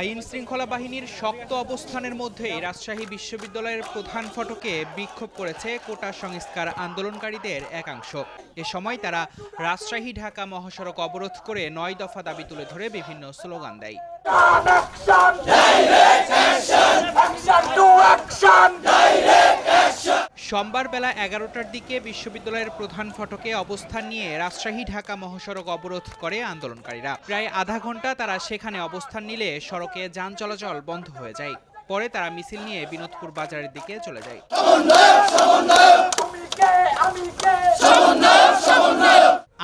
আইন শৃঙ্খলা বাহিনীর শক্ত অবস্থানের মধ্যেই রাজশাহী বিশ্ববিদ্যালয়ের প্রধান ফটকে বিক্ষোভ করেছে কোটা সংস্কার আন্দোলনকারীদের একাংশ। এ সময় তারা রাজশাহী ঢাকা মহাসড়ক অবরোধ করে নয় দফা দাবি তুলে ধরে বিভিন্ন স্লোগান দেয়। সোমবার বেলা এগারোটার দিকে বিশ্ববিদ্যালয়ের প্রধান ফটকে অবস্থান নিয়ে রাজশাহী, ঢাকা মহাসড়ক অবরোধ করে আন্দোলনকারীরা। প্রায় আধা ঘণ্টা তারা সেখানে অবস্থান নিলে সড়কে যান চলাচল বন্ধ হয়ে যায়। পরে তারা মিছিল নিয়ে বিনোদপুর বাজারের দিকে চলে যায়।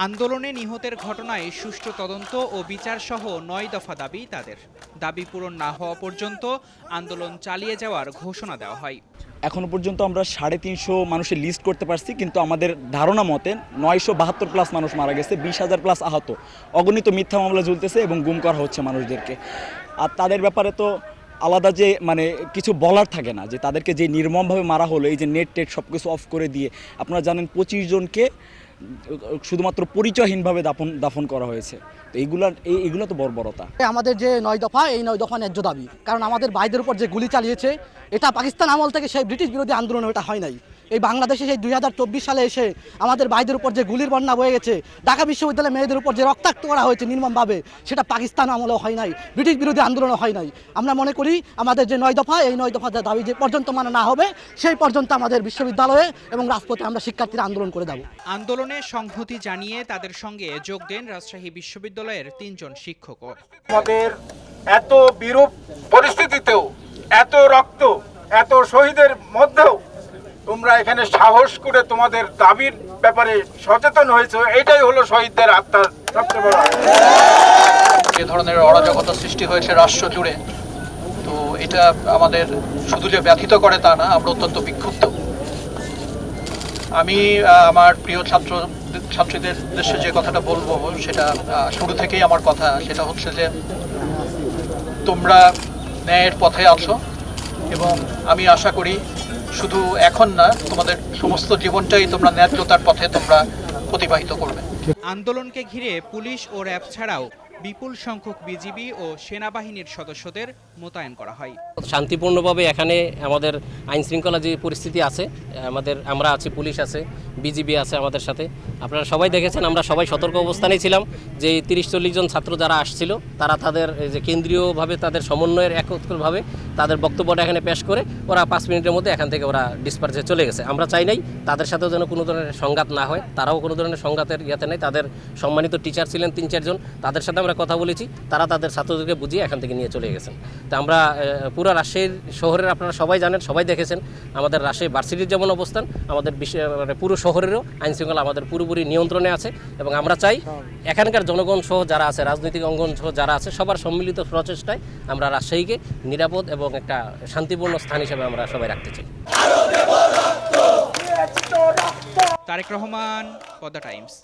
আন্দোলনে নিহতের ঘটনায় সুষ্ঠু তদন্ত ও বিচার সহ নয় দফা দাবি তাদের। দাবি পূরণ না হওয়া পর্যন্ত আন্দোলন চালিয়ে যাওয়ার ঘোষণা দেওয়া হয়। এখনও পর্যন্ত আমরা সাড়ে তিনশো মানুষের লিস্ট করতে পারছি, কিন্তু আমাদের ধারণা মতে নয়শো বাহাত্তর প্লাস মানুষ মারা গেছে, বিশ হাজার প্লাস আহত। অগণিত মিথ্যা মামলা ঝুলতেছে এবং গুম করা হচ্ছে মানুষদেরকে। আর তাদের ব্যাপারে তো আলাদা যে মানে কিছু বলার থাকে না, যে তাদেরকে যে নির্মমভাবে মারা হলো, এই যে নেট টেট সব কিছু অফ করে দিয়ে, আপনারা জানেন পঁচিশ জনকে শুধুমাত্র পরিচয়হীনভাবে দাফন দাফন করা হয়েছে। তো এইগুলার এই, এগুলো তো বর্বরতা। আমাদের যে নয় দফা, এই নয় দফা ন্যায্য দাবি। কারণ আমাদের ভাইদের উপর যে গুলি চালিয়েছে, এটা পাকিস্তান আমল থেকে সেই ব্রিটিশ বিরোধী আন্দোলন এটা হয় নাই। এই বাংলাদেশে সেই দুই হাজার চব্বিশ সালে এসে আমাদের ভাইদের উপর যে গুলির বন্যা বয়ে গেছে ঢাকা বিশ্ববিদ্যালয়ে মেয়েদের উপর যে রক্তাক্ত করা হয়েছে নির্মমভাবে সেটা পাকিস্তান আমলেও হয় নাই ব্রিটিশ বিরোধী আন্দোলনও হয় নাই। আমরা মনে করি আমাদের যে নয় দফা এই নয় দফা যে দাবি যে পর্যন্ত মানা না হবে সেই পর্যন্ত আমাদের বিশ্ববিদ্যালয়ে এবং রাজপথে আমরা শিক্ষার্থীরা আন্দোলন করে দেবো আন্দোলনে সংহতি জানিয়ে তাদের সঙ্গে যোগ দেন রাজশাহী বিশ্ববিদ্যালয়ের তিনজন শিক্ষকও। আমাদের এত বিরূপ পরিস্থিতিতেও এত রক্ত এত শহীদের মধ্যেও তোমরা এখানে সাহস করে তোমাদের দাবির ব্যাপারে সচেতন হয়েছে, এটাই হলো শহীদদের আত্মার সবচেয়ে বড় যে ধরনের অরাজকতা সৃষ্টি হয়েছে রাষ্ট্র জুড়ে, তো এটা আমাদের শুধু যে ব্যথিত করে তা না, আমরা অত্যন্ত বিক্ষুব্ধ। আমি আমার প্রিয় ছাত্র, ছাত্রীদের উদ্দেশ্যে যে কথাটা বলব, সেটা শুরু থেকেই আমার কথা, সেটা হচ্ছে যে তোমরা ন্যায়ের পথে আছো, এবং আমি আশা করি শুধু এখন না, তোমাদের সমস্ত জীবনটাই তোমরা ন্যায্যতার পথে তোমরা অতিবাহিত করবে। আন্দোলনকে ঘিরে পুলিশ ও র্যাব ছাড়াও বিপুল সংখ্যক বিজিবি ও সেনাবাহিনীর সদস্যদের মোতায়েন করা হয়। শান্তিপূর্ণভাবে এখানে আমাদের আইন শৃঙ্খলা যে পরিস্থিতি আছে, আমাদের, আমরা আছি, পুলিশ আছে, বিজিবি আছে আমাদের সাথে। আপনারা সবাই দেখেছেন, আমরা সবাই সতর্ক অবস্থানে ছিলাম যে তিরিশ চল্লিশ জন ছাত্র যারা আসছিল, তারা তাদের যে কেন্দ্রীয়ভাবে তাদের সমন্বয়ের একত্রভাবে তাদের বক্তব্যটা এখানে পেশ করে ওরা পাঁচ মিনিটের মধ্যে এখান থেকে ওরা ডিসপার্সে চলে গেছে। আমরা চাই নাই তাদের সাথেও যেন কোনো ধরনের সংঘাত না হয়, তারাও কোনো ধরনের সংঘাতের ইয়েতে নেই। তাদের সম্মানিত টিচার ছিলেন তিন চারজন, তাদের সাথে আমরা কথা বলেছি, তারা তাদের ছাত্রদেরকে বুঝিয়ে এখান থেকে নিয়ে চলে গেছেন। তা আমরা পুরো রাজশাহীর শহরের আপনারা সবাই জানেন, সবাই দেখেছেন, আমাদের রাজশাহী ভার্সিটির যেমন অবস্থান, আমাদের মানে পুরো শহরেরও আইন শৃঙ্খলা আমাদের পুরোপুরি নিয়ন্ত্রণে আছে এবং আমরা চাই এখানকার জনগণ সহ যারা আছে, রাজনৈতিক অঙ্গন সহ যারা আছে, সবার সম্মিলিত প্রচেষ্টায় আমরা রাজশাহীকে নিরাপদ এবং একটা শান্তিপূর্ণ স্থান হিসেবে আমরা সবাই রাখতে চাই। তারেক রহমান, পদ্মা টাইমস।